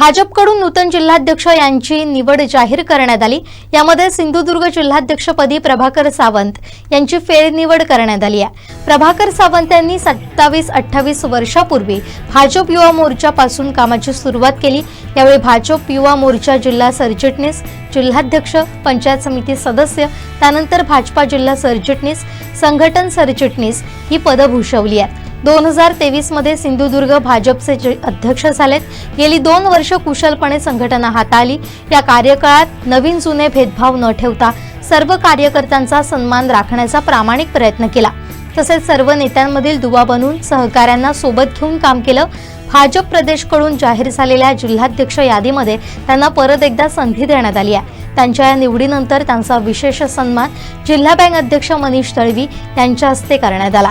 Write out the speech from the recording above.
भाजपकडून नूतन जिल्हाध्यक्ष यांची निवड जाहीर करण्यात आली. यामध्ये सिंधुदुर्ग जिल्हाध्यक्षपदी प्रभाकर सावंत यांची फेरनिवड करण्यात आली आहे. प्रभाकर सावंत यांनी सत्तावीस अठ्ठावीस वर्षापूर्वी भाजप युवा मोर्चापासून कामाची सुरुवात केली. यावेळी भाजप युवा मोर्चा जिल्हा सरचिटणीस जिल्हाध्यक्ष पंचायत समिती सदस्य त्यानंतर भाजपा जिल्हा सरचिटणीस संघटन सरचिटणीस ही पदं भूषवली आहेत. दोन हजार तेवीसमध्ये सिंधुदुर्ग भाजपचे जे अध्यक्ष झालेत. गेली दोन वर्ष कुशलपणे संघटना हाताळली. या कार्यकाळात नवीन जुने भेदभाव न ठेवता सर्व कार्यकर्त्यांचा सन्मान राखण्याचा प्रामाणिक प्रयत्न केला. तसेच सर्व नेत्यांमधील दुवा बनून सहकाऱ्यांना सोबत घेऊन काम केलं. भाजप प्रदेशकडून जाहीर झालेल्या जिल्हाध्यक्ष यादीमध्ये त्यांना परत एकदा संधी देण्यात आली आहे. त्यांच्या या निवडीनंतर त्यांचा विशेष सन्मान जिल्हा बँक अध्यक्ष मनीष तळवी यांच्या हस्ते करण्यात आला.